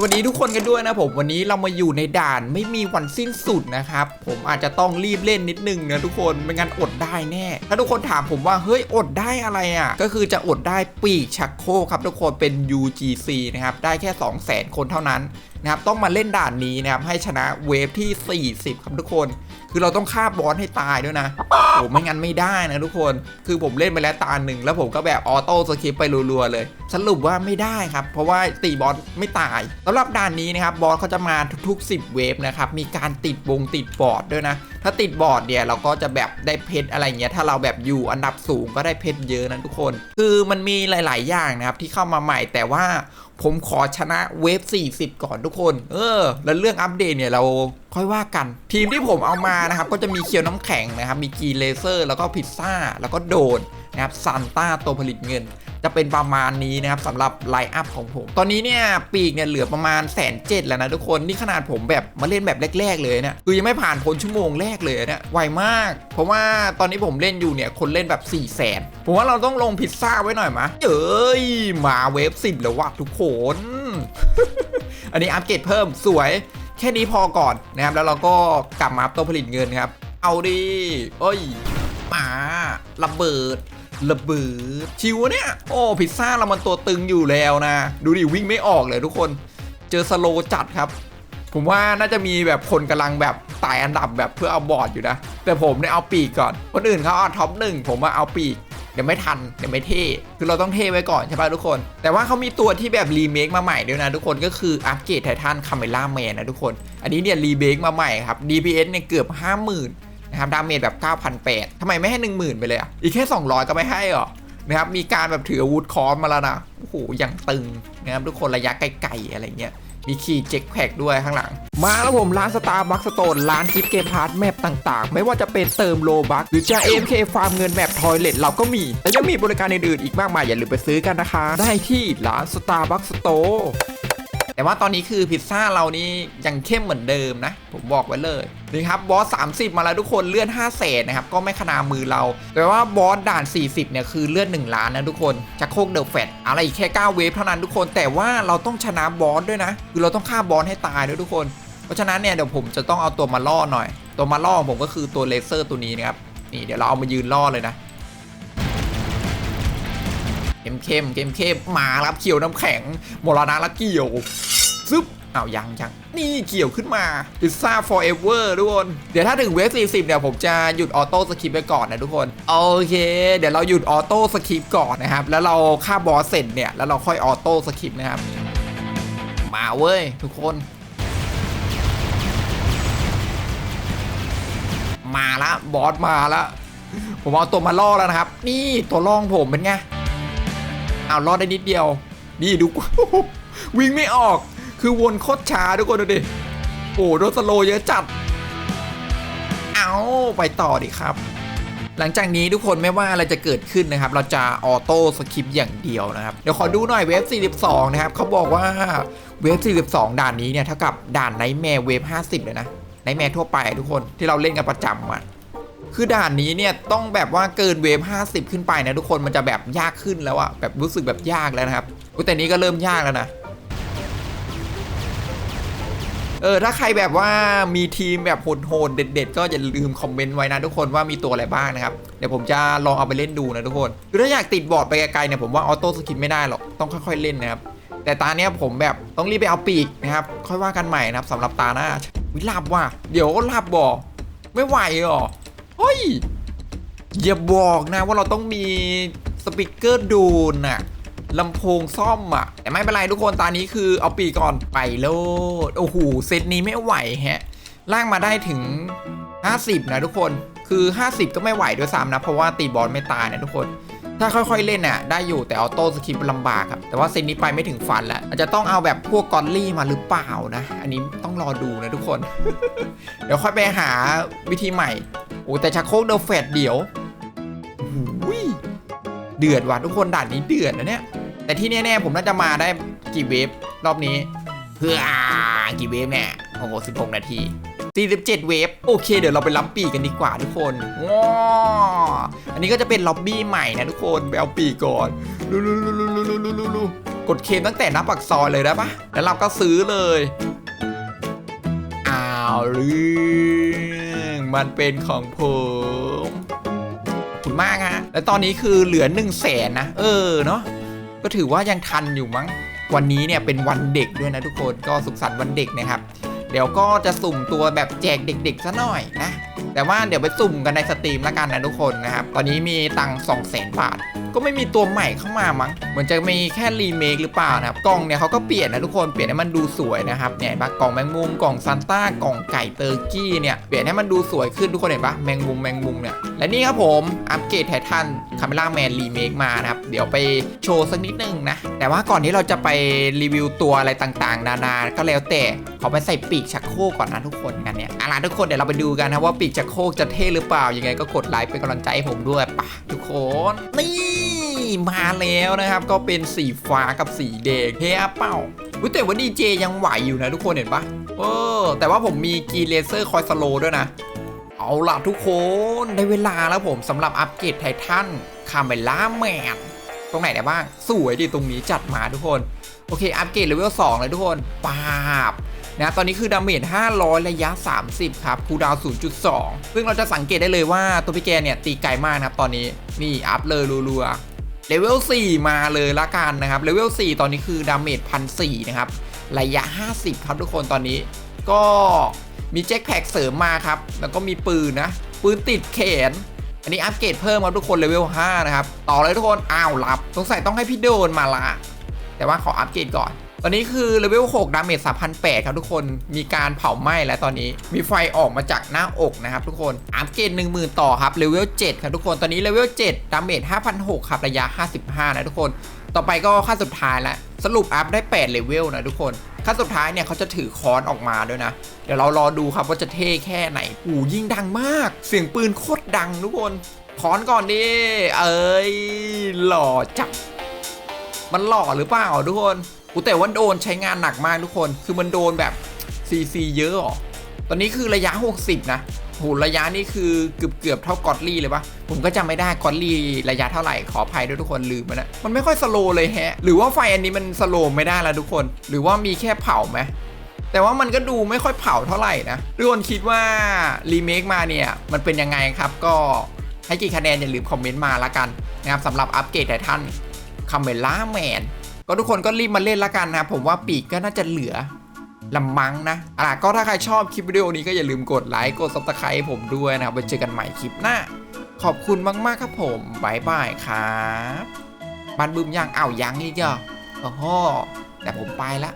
สวัสดีทุกคนกันด้วยนะผมวันนี้เรามาอยู่ในด่านไม่มีวันสิ้นสุดนะครับ ผมอาจจะต้องรีบเล่นนิดนึงนะทุกคนไม่งั้นอดได้แน่ ถ้าทุกคนถามผมว่าเฮ้ยอดได้อะไรอะ ก็คือจะอดได้ปีกชักโครกครับทุกคนเป็น UGC นะครับได้แค่ 2 0 0 0 0 0 คนเท่านั้นนะครับต้องมาเล่นด่านนี้นะครับให้ชนะเวฟที่ 40 ครับทุกคนคือเราต้องฆ่าบอสให้ตายด้วยนะโอ้ไม่งั้นไม่ได้นะทุกคน คือผมเล่นไปแล้วตาหนึ่งแล้วผมก็แบบออโต้สคริปไปรัวๆเลย สรุปว่าไม่ได้ครับ เพราะว่าตีบอสไม่ตายสำหรับด่านนี้นะครับบอสเขาจะมาทุกๆ 10 เวฟนะครับมีการติดวงติดบอร์ดด้วยนะ ถ้าติดบอร์ดเนี่ยเราก็จะแบบได้เพชรอะไรเงี้ยถ้าเราแบบอยู่อันดับสูงก็ได้เพชรเยอะนะทุกคน คือมันมีหลาย ๆ อย่างนะครับที่เข้ามาใหม่แต่ว่า ผมขอชนะเวฟ 40 ก่อนทุกคน เออ แล้วเรื่องอัปเดตเนี่ยเราค่อยว่ากัน ทีมที่ผมเอามานะครับ ก็จะมีเคียวน้ำแข็งนะครับ มีกีเลเซอร์ แล้วก็พิซซ่า แล้วก็โดนนะครับซันต้าตัวผลิตเงิน จะเป็นประมาณนี้นะครับสำหรับไลน์อัพของผม ตอนนี้เนี่ยปีกเนี่ยเหลือประมาณแสนเจ็ดแล้วนะทุกคนนี่ขนาดผมแบบมาเล่นแบบแรก ๆ เลยเนี่ยคือยังไม่ผ่านพ้นชั่วโมงแรกเลยเนี่ยไวมาก เพราะว่าตอนนี้ผมเล่นอยู่เนี่ยคนเล่นแบบ4ี่แสนผมว่าเราต้องลงพิซซ่าไว้หน่อยมะเอ้ยมาเวฟสิบแล้ววะทุกคน อันนี้อัปเกรดเพิ่มสวยแค่นี้พอก่อนนะครับแล้วเราก็กลับมาตัวผลิตเงินครับ เอาดิเอ้ยมาระเบิด ระเบิดชิวเนี่ย โอ้พิซซ่าเรามันตัวตึงอยู่แล้วนะ ดูดิวิ่งไม่ออกเลยทุกคน เจอสโลจัดครับ ผมว่าน่าจะมีแบบคนกำลังแบบไตายอันดับแบบเพื่อเอาบอร์ดอยู่นะ แต่ผมเนี่ยเอาปีกก่อน คนอื่นเขาเอาท็อปหนึ่งผมมาเอาปีกเดี๋ยวไม่ทันเดี๋ยวไม่เท่คือเราต้องเท่ไว้ก่อนใช่ป่ะทุกคน แต่ว่าเขามีตัวที่แบบรีเมคมาใหม่ด้วยนะทุกคนก็คืออัปเกรดไททันคาเมล่าแมนนะทุกคน อันนี้เนี่ยรีเมคมาใหม่ครับ DPS เนี่ยเกือบ 50,000 นะครับดาเมจแบบ 9,800ทำไมไม่ให้ 10,000 ไปเลยอะ อีกแค่ 200 ก็ไม่ให้เหรอนะครับ มีการแบบถืออาวุธคอนมาแล้วนะ โอ้โห อย่างตึงนะครับทุกคนระยะไกลๆอะไรเงี้ยมีขี่เจ็คแพกด้วยข้างหลัง มาแล้วผมร้านสตาร์บัคสโตนร้านกิฟเกมพาร์ทแมปต่างๆ ไม่ว่าจะเป็นเติมโลบัคหรือจะ AMK ฟาร์มเงินแมปทอยเลทเราก็มี และยังมีบริการอื่นๆอีกมากมายอย่าลืมไปซื้อกันนะคะ ได้ที่ร้านสตาร์บัคสโต แต่ว่าตอนนี้คือพิซซ่าเรานี่ยังเข้มเหมือนเดิมนะ ผมบอกไว้เลยนี่ครับบอส 30 มาแล้วทุกคนเลื่อน5แสนนะครับ ก็ไม่ขนามือเรา แต่ว่าบอสด่าน 40 เนี่ยคือเลื่อน 1 ล้านนะทุกคนจะโคกเดอะแฟตอะไรอีกแค่ 9 เวฟเท่านั้นทุกคน แต่ว่าเราต้องชนะบอสด้วยนะ คือเราต้องฆ่าบอสให้ตายด้วยทุกคน เพราะฉะนั้นเนี่ยเดี๋ยวผมจะต้องเอาตัวมาล่อหน่อย ตัวมาล่อผมก็คือตัวเลเซอร์ตัวนี้นะครับนี่เดี๋ยวเราเอามายืนล่อเลยนะ มเข้มเข้มเข้มมารับเขียวน้ำแข็งมรณะละเกี่ยวซึบอ้าวยังยังนี่เกี่ยวขึ้นมาพิซซ่า forever ทุกคน เดี๋ยวถ้าถึงเวฟ40 เนี่ย ผมจะหยุดออโต้สคริปไปก่อนนะทุกคน โอเค เดี๋ยวเราหยุดออโต้สคริปก่อนนะครับ แล้วเราฆ่าบอสเสร็จเนี่ย แล้วเราค่อยออโต้สคริปนะครับ มาเว้ย ทุกคน มาละบอสมาละผมเอาตัวมาล่อแล้วนะครับ นี่ตัวล่องผมเป็นไง เอารอดได้นิดเดียว นี่ดูวิ่งไม่ออก คือวนโคตรช้าทุกคนดูดิ โอ้โดนสโลเยอะจัด เอาไปต่อดิครับ หลังจากนี้ทุกคนไม่ว่าอะไรจะเกิดขึ้นนะครับ เราจะออโต้สคริปต์อย่างเดียวนะครับ เดี๋ยวขอดูหน่อยเวฟ 42 นะครับเขาบอกว่าเวฟ 42 ด่านนี้เนี่ยเท่ากับด่านไนท์แมร์เวฟ 50 เลยนะไนท์แมร์ทั่วไปทุกคนที่เราเล่นกันประจำอะ คือด่านนี้เนี่ยต้องแบบว่าเกินเวฟ50 ขึ้นไปนะทุกคนมันจะแบบยากขึ้นแล้วอะแบบรู้สึกแบบยากแล้วนะครับแต่นี้ก็เริ่มยากแล้วนะเออถ้าใครแบบว่ามีทีมแบบโหดๆเด็ด ๆ ก็อย่าลืมคอมเมนต์ไว้นะทุกคนว่ามีตัวอะไรบ้างนะครับ เดี๋ยวผมจะลองเอาไปเล่นดูนะทุกคนคือถ้าอยากติดบอร์ดไปไกลๆเนี่ยผมว่าออโต้สกินไม่ได้หรอกต้องค่อยๆเล่นนะครับแต่ตาเนี้ยผมแบบต้องรีบไปเอาปีกนะครับค่อยว่ากันใหม่นะครับสำหรับตาหน้าวิลาบว่ะเดี๋ยวก็ลาบบอไม่ไหวหรอ เฮ้ย อย่าบอกนะว่าเราต้องมีสปีกเกอร์ดูนอะลำโพงซ่อมอะแต่ไม่เป็นไรทุกคนตอนนี้คือเอาปีก่อนไปโลดโอ้โหเซตนี้ไม่ไหวแฮะล่างมาได้ถึง 50 นะทุกคนคือ 50 ก็ไม่ไหวด้วยซ้ำนะ เพราะว่าตีบอลไม่ตายนะทุกคน ถ้าค่อยๆเล่นน่ะได้อยู่แต่ออโต้สคริปลำบากครับ แต่ว่าเซตนี้ไปไม่ถึงฟันแล้ว อาจจะต้องเอาแบบพวกกอลลี่มาหรือเปล่านะ อันนี้ต้องรอดูนะทุกคน เดี๋ยวค่อยไปหาวิธีใหม่ อ้แต่ชักโครกเดอะแฟดเดี๋ยวโอ้โหยเดือดว่ะทุกคนด่านนี้เดือดนะเนี่ย แต่ที่แน่ๆผมน่าจะมาได้กี่เวฟรอบนี้เพื่อกี่เวฟเนี่ยโอ้โห16นาที47 เวฟโอเค เดี๋ยวเราไปรับปีกกันดีกว่าทุกคนว้าอันนี้ก็จะเป็นล็อบบี้ใหม่นะทุกคนไปเอาปีกก่อนลูลูลูลูลูลูลูลูกดเคมตั้งแต่หนับปักซอยเลยได้ปะแล้วเราก็ซื้อเลยอ้าวเรื่อ มันเป็นของผมขอบคุณมากฮะ และตอนนี้คือเหลือ1นึ่งแสนนะ เออเนาะ ก็ถือว่ายังทันอยู่มั้ง วันนี้เนี่ยเป็นวันเด็กด้วยนะทุกคน ก็สุขสันต์วันเด็กนะครับ เดี๋ยวก็จะสุ่มตัวแบบแจกเด็กๆซะหน่อยนะ แต่ว่าเดี๋ยวไปสุ่มกันในสตรีมแล้วกันนะทุกคนนะครับ ตอนนี้มีตังค์สองแสนบาทก็ไม่มีตัวใหม่เข้ามามั้งเหมือนจะมีแค่รีเมคหรือเปล่านะครับกล่องเนี่ยเขาก็เปลี่ยนนะทุกคนเปลี่ยนให้มันดูสวยนะครับเนี่ยเห็นปะกล่องแมงมุมกล่องซานต้ากล่องไก่เตอร์กี้เนี่ยเปลี่ยนให้มันดูสวยขึ้นทุกคนเห็นปะแมงมุมแมงมุมเนี่ยและนี่ครับผมอัปเกรดไททันคาเมล่าแมนรีเมคมานะครับเดี๋ยวไปโชว์สักนิดนึงนะแต่ว่าก่อนที่เราจะไปรีวิวตัวอะไรต่างๆ นานาก็แล้วแต่ขอไปใส่ปีกชักโครกก่อนนะทุกคนกันเนี่ยอาล่ะทุกคนเดี๋ยวเราไปดูกันนะว่าปีกชักโครกจะเท่หรือเปล่ายังไงก็กดไลค์เป็นกำลังใจให้ผมด้วยปะทุกคนนี่มาแล้วนะครับ ก็เป็นสีฟ้ากับสีแดงเฮ้ยเป้าแต่ว่าดีเจยังไหวอยู่นะทุกคนเห็นปะเออ แต่ว่าผมมีกีเลเซอร์คอยสโลด้วยนะ เอาล่ะทุกคนได้เวลาแล้วผมสำหรับอัปเกรดไททันคาเมล่าแมนตรงไหนได้บ้าง สวยดีตรงนี้จัดมาทุกคน โอเค อัปเกรดเลเวล2เลยทุกคนปาบ นะตอนนี้คือดาเมจ500 ระยะ 30 ครับคูดาว 0.2 ซึ่งเราจะสังเกตได้เลยว่าตัวพี่แกเนี่ยตีไกลมากนะครับตอนนี้นี่อัพเลยรัวๆเลเวล4มาเลยละกันนะครับเลเวล4ตอนนี้คือดาเมจ1,400นะครับระยะ 50 ครับทุกคนตอนนี้ ก็มีแจ็คแพ็กเสริมมาครับ แล้วก็มีปืนนะ ปืนติดแขน อันนี้อัปเกรดเพิ่มครับทุกคนเลเวล 5 นะครับ ต่อเลยทุกคน อ้าวรับ สงสัยต้องให้พี่โดนมาละ แต่ว่าขออัปเกรดก่อน ตอนนี้คือเลเวล6ดาเมจ3,800 ครับทุกคน มีการเผาไหม้แล้วตอนนี้ มีไฟออกมาจากหน้าอกนะครับทุกคน อัปเกรด10,000 ต่อครับ เลเวล7ครับทุกคน ตอนนี้เลเวล7ดาเมจ5,600 ครับระยะ 55 นะทุกคน ต่อไปก็ขั้นสุดท้ายแล้วสรุปอัพได้8เลเวลนะทุกคน ขั้นสุดท้ายเนี่ยเขาจะถือค้อนออกมาด้วยนะ เดี๋ยวเรารอดูครับว่าจะเท่แค่ไหนอูยิงดังมาก เสียงปืนโคตรดังทุกคนค้อนก่อนดิ เอ้ย หล่อจับ มันหล่อหรือเปล่าทุกคนอูแต่ว่าโดนใช้งานหนักมากทุกคน คือมันโดนแบบซีซีเยอะหรอตอนนี้คือระยะ 60 นะโหระยะนี่คือเกือบเกือบเท่ากอดลี่เลยปะผมก็จำไม่ได้กอดลี่ระยะเท่าไหร่ขออภัยด้วยทุกคนลืมไปนะมันไม่ค่อยสโลว์เลยแฮะ หรือว่าไฟอันนี้มันสโลว์ไม่ได้แล้วทุกคน หรือว่ามีแค่เผาไหมแต่ว่ามันก็ดูไม่ค่อยเผาเท่าไหร่นะทุกคนคิดว่ารีเมคมาเนี่ยมันเป็นยังไงครับก็ให้กี่คะแนนอย่าลืมคอมเมนต์มาละกันนะครับสำหรับอัปเกรดไททัน คาเมล่าแมนก็ทุกคนก็รีบมาเล่นละกันนะผมว่าปีกก็น่าจะเหลือลำมังนะอะก็ถ้าใครชอบคลิปวิดีโอนี้ก็อย่าลืมกดไลค์กดซับสไครต์ผมด้วยนะครับไว้เจอกันใหม่คลิปหน้า ขอบคุณมากๆครับผมบายบายครับบันบึมยังอ้าวยังอีกเหรอโอ้โหแต่ผมไปละ